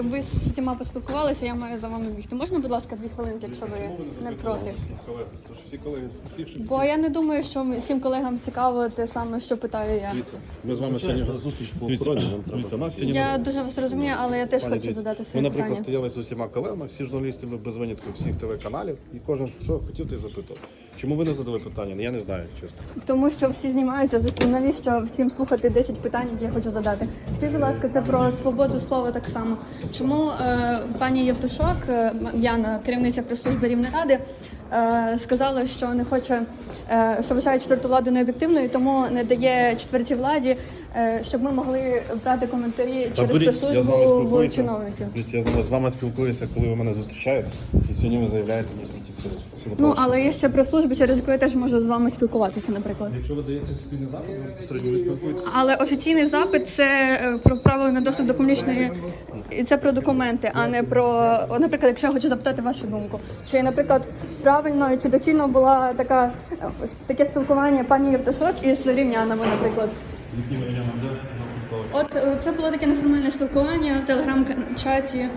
ви з всіма поспілкувалися, я маю за вами бігти. Можна, будь ласка, дві хвилинки, якщо ви не проти? Тож всі колеги, всіх, що Бо я не думаю, що ми- всім колегам цікаво те саме, що питаю я. дивіться, ми з вами сьогодні на зустріч по охороні. нам треба. Дивіться, нас сьогодні Я дуже вас розумію, але я теж Пані, хочу дивіться, задати Ми, своє наприклад, питання. стояли з усіма колегами, всі журналісти без винятку всіх телеканалів, і кожен що хотів, ти запитав. Чому ви не задали питання? Я не знаю, чесно. Тому що всі знімаються, навіщо всім слухати 10 питань, які я хочу задати. Скажіть, будь ласка, це про свободу слова так само. Чому е, пані Євтушок, е, Яна, керівниця прес-служби Рівнеради, е, сказала, що не хоче, е, що вважає четверту владу необ'єктивною, тому не дає четвертій владі, щоб ми могли брати коментарі через беріть, я з вами в спілкуюся. чиновників. Я з вами спілкуюся, коли ви мене зустрічаєте, і сьогодні ви заявляєте мені про ті. Все Ну але є ще прес-служби, через яку я теж можу з вами спілкуватися, наприклад. Якщо ви даєте офіційний запит, безпосередньо ви спілкуєтеся. Але офіційний запит це е, про право на доступ до публічної і це про документи, а не про наприклад, якщо я хочу запитати вашу думку, чи наприклад правильно і чи доцільно була така е, таке спілкування пані Євтушок із рівнянами, наприклад. От е, це було таке неформальне спілкування в телеграм-чаті.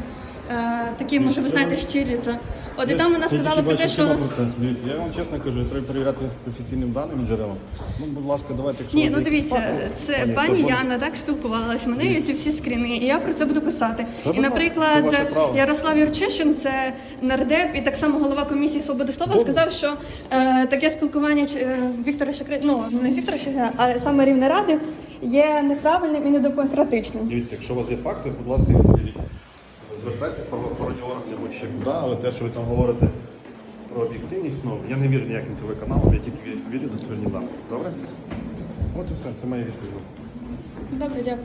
Е, такі, може, ви знаєте, щирі це. От і там вона сказала про те, що. Дивіться, я вам чесно кажу, треба перевіряти офіційним даним джерелам. Ну, будь ласка, давайте, якщо Ні, ну дивіться, це пані Яна так спілкувалась. в мене є ці всі скріни, і я про це буду писати. І, наприклад, ваше право. Ярослав Юрчишин, це нардеп, і так само голова комісії свободи слова, сказав, що е, таке спілкування е, Віктора Шакри... ну не Віктора Шакри, а саме Рівне Ради є неправильним і недемократичним. Дивіться, якщо у вас є факти, будь ласка, їх поділіть. Звертайтесь правоохоронні органи або ще куди, але те, що ви там говорите про об'єктивність, ну я не вірю ніяким телеканалам, я тільки вірю достовірні дані. Добре? От і все, це моя відповідь. Добре, дякую.